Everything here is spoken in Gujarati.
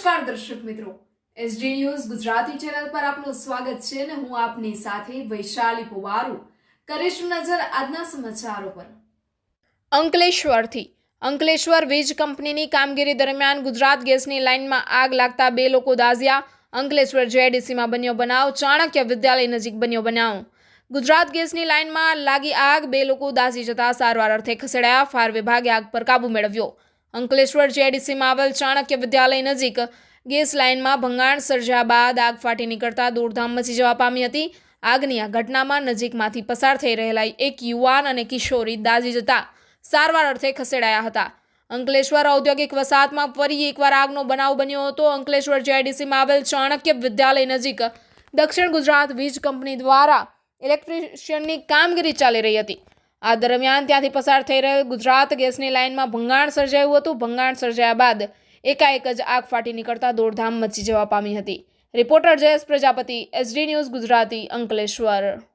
નમસ્કાર દર્શક મિત્રો. એસડી ન્યૂઝ ગુજરાતી ચેનલ પર આપનું સ્વાગત છે અને હું આપની સાથે વૈશાલી પુવારુ. કરીશું નજર આજના સમાચારો પર. અંકલેશ્વરથી. અંકલેશ્વર વીજ કંપનીની કામગીરી દરમિયાન ગુજરાત ગેસની લાઇનમાં આગ લાગતા બે લોકો દાઝ્યા. અંકલેશ્વર જેડીસીમાં બન્યો બનાવ, ચાણક્ય વિદ્યાલય નજીક બન્યો બનાવ. ગુજરાત ગેસની લાઇનમાં લાગી આગ, બે લોકો દાઝી જતા સારવાર અર્થે ખસેડાયા. ફાયર વિભાગે આગ પર કાબુ મેળવ્યો. અંકલેશ્વર જેડીસીમાં આવેલ ચાણક્ય વિદ્યાલય નજીક ગેસ લાઇનમાં ભંગાણ સર્જ્યા બાદ આગ ફાટી નીકળતા દોડધામ મચી જવા પામી હતી. આગની આ ઘટનામાં નજીકમાંથી પસાર થઈ રહેલા એક યુવાન અને કિશોરી દાઝી જતા સારવાર અર્થે ખસેડાયા હતા. અંકલેશ્વર ઔદ્યોગિક વસાહતમાં ફરી એકવાર આગનો બનાવ બન્યો હતો. અંકલેશ્વર જેઆઈડીસીમાં આવેલ ચાણક્ય વિદ્યાલય નજીક દક્ષિણ ગુજરાત વીજ કંપની દ્વારા ઇલેક્ટ્રિશિયનની કામગીરી ચાલી રહી હતી. આ દરમિયાન ત્યાંથી પસાર થઈ રહેલ ગુજરાત ગેસની લાઇનમાં ભંગાણ સર્જાયું હતું. ભંગાણ સર્જાયા બાદ એકાએક જ આગ ફાટી નીકળતા દોડધામ મચી જવા પામી હતી. Reporter Jayesh Prajapati, SD news Gujarati, Ankleshwar.